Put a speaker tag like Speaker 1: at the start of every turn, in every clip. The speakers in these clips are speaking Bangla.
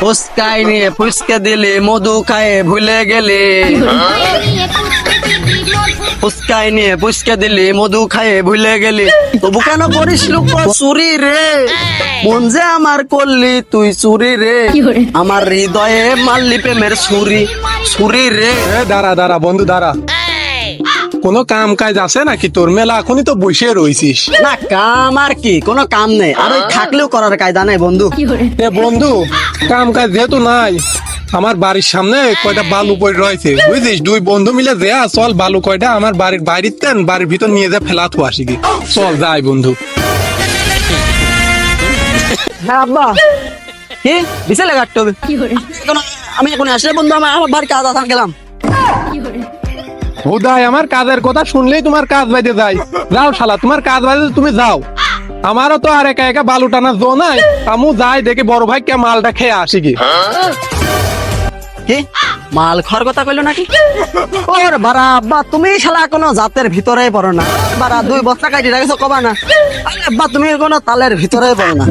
Speaker 1: ফুসকাই নিয়ে ফুসকে দিলি মধু খায়ে ভুলে গেলি। ফুসকাই নিয়ে ফুসকে দিলি মধু খায়ে ভুলে গেলি। তবু কেন করিস লোক চুরি রে। মন যে আমার করলি তুই চুরি রে। আমার হৃদয়ে মারলি প্রেমের ছুরি। ছুরি রে।
Speaker 2: এ দাঁড়া দাঁড়া বন্ধু দাঁড়া। কোনো কাম কাজ আছে নাকি? তোর মেলা এখনই তো বসে রইছিস।
Speaker 1: না কাম আর কি? কোনো কাম নেই। আর ওই থাকলেও করার কায়দা নেই বন্ধু।
Speaker 2: এ বন্ধু কাম কাজ যেহেতু নাই আমার বাড়ির সামনে কয়টা বালু পড়ে রয়েছে বুঝছিস দুই বন্ধু মিলে যে চল বালু কয়টা আমার বাড়ির বাইরের তেন বাড়ির ভিতর নিয়ে যা ফেলা থু আসি কি চল যাই বন্ধু।
Speaker 1: হ্যাঁ আব্বা। কি? বিশালে কাটতে হবে আমি এখন আসলে বন্ধু আমার আমার বাড়ি কাজ আসান গেলাম।
Speaker 2: হুদাই, আমার কাজের কথা শুনলেই তোমার কাজ বাইতে যাই যাও শালা, তোমার কাজ বাইতে তুমি যাও। আমারও তো আর একা একা বালু টানা জো নাই। আমু যাই দেখি বড় ভাই কে মালটা খেয়ে আসি কি?
Speaker 1: মাল খাওয়ার কথা কইলো নাকি? ওর বারা আব্বা তুমি শালা কোনো জাতের ভিতরে পড়ো না। বারা দুই বস্তা কাটি রাখছো কবা না। আরে আব্বা তুমি কোনো তালের ভিতরে পড়ো না।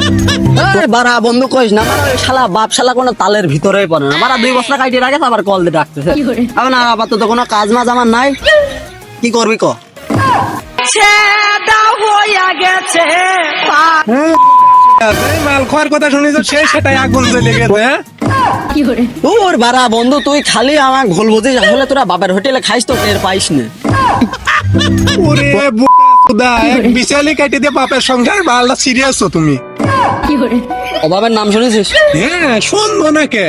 Speaker 1: আরে বারা বন্ধু কইস না বারা ওই শালা বাপ শালা কোনো তালের ভিতরে পড়ে না। বারা দুই বস্তা কাটি রাখে আবার কল দিয়ে ডাকতেছে। আবার না আপাতত কোনো কাজ মাজ আমার নাই। কি করবি ক?
Speaker 2: এই মাল খাওয়ার কথা শুনিস সেই সেটাই আগুন জ্বলে গেছে হ্যাঁ?
Speaker 1: বারা বন্ধু তুই খালি আমার ঘোল বুঝিস আসলে তোরা বাপের হোটেলে খাইস তো টের পাইস না।
Speaker 2: ওরে খুদা, এক বিশালি কেটে দিয়ে বাপের আর সিরিয়াস তো তুমি।
Speaker 1: অভাবের নাম শুনেছিস?
Speaker 2: হ্যাঁ শুনব না কে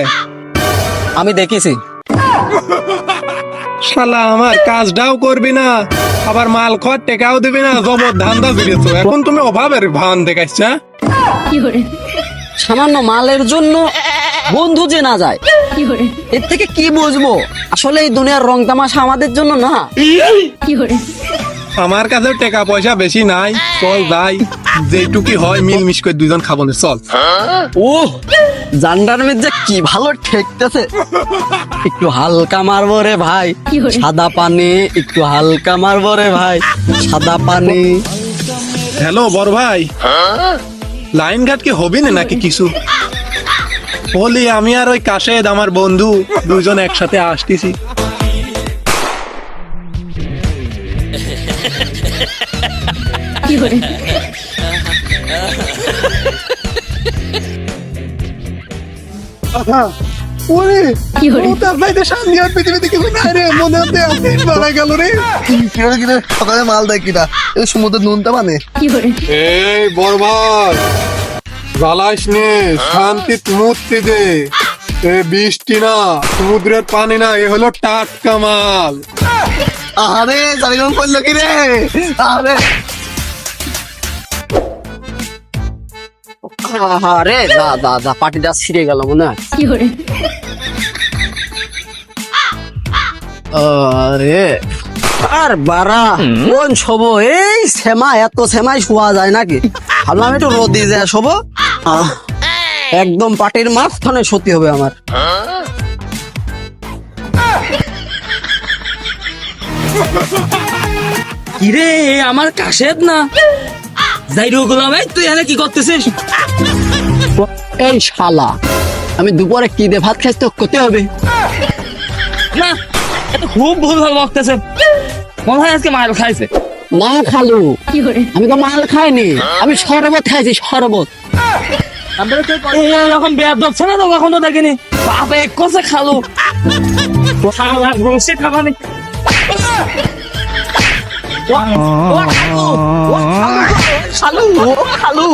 Speaker 1: আমি দেখেছি।
Speaker 2: শালা আমার কাজটাও করবি না আবার মাল খাওয়ার টেকাও দিবি না জবর ধান্দা দিয়েছ এখন তুমি অভাবের ভান দেখাইছ?
Speaker 1: সামান্য মালের জন্য বন্ধু যে না যায়। এর থেকে কি বুঝব? আসলে এই দুনিয়ার রং তামাশা আমাদের জন্য না।
Speaker 2: আমার কাছে টাকা পয়সা বেশি নাই চল যাই। যেটুকি হয় মিলমিশ করে দুজন খাব না চল।
Speaker 1: ও জান্ডারমের যে কি ভালো ঠেকতেছে। একটু হালকা মারবো রে ভাই। সাদা পানি একটু হালকা মারবো রে ভাই। সাদা পানি।
Speaker 2: হ্যালো বড় ভাই। লাইন ঘাট কি হবি না নাকি কিছু? বলি আমি আর ওই কাশেদ আমার বন্ধু দুজন একসাথে আসতেছি। ওরে তার সামনে আর পৃথিবীতে কিছু নাই রে মনে হতে আসিস মারা গেল রে।
Speaker 3: সকালে মাল দেয় কিনা? এই সমুদ্রের নুনটা মানে
Speaker 2: এই বড় ভাই জ্বালাস নে শান্তি মুক্তি দে। এ বৃষ্টি না সমুদ্রের পানি না এ হলো টাটকা মাল।
Speaker 3: আরে জানি করল কি রে? আরে
Speaker 1: আরে দা দা দা পাটিটা ছিঁড়ে গেল মনে হয়। আরে আর বারা কোন শোভ এই সেমা এত সেমাই শোয়া যায় নাকি? ভাবলাম একটু রোদি যায় শোভ আহ, একদম পাটির মাঝখানে সত্যি হবে আমার।
Speaker 4: কিরে আমার কাশেদ না? যাইরো গোলাম, এই তুই এখানে কি করতেছিস?
Speaker 1: এই শালা, আমি দুপুরে কি দে ভাত খাইতে করতে হবে।
Speaker 4: না এটা খুব ভুল ভালো বকতেছে। মনে হয় আজকে মাল খাইছে।
Speaker 1: না খালু আমি তো মাল খাইনি আমি শরবত খাইছি শরবত
Speaker 4: এরকম বেয়াদ ধরছে না তো কখন তো দেখিনি বাপে এক কষে খালো
Speaker 1: খালু খালু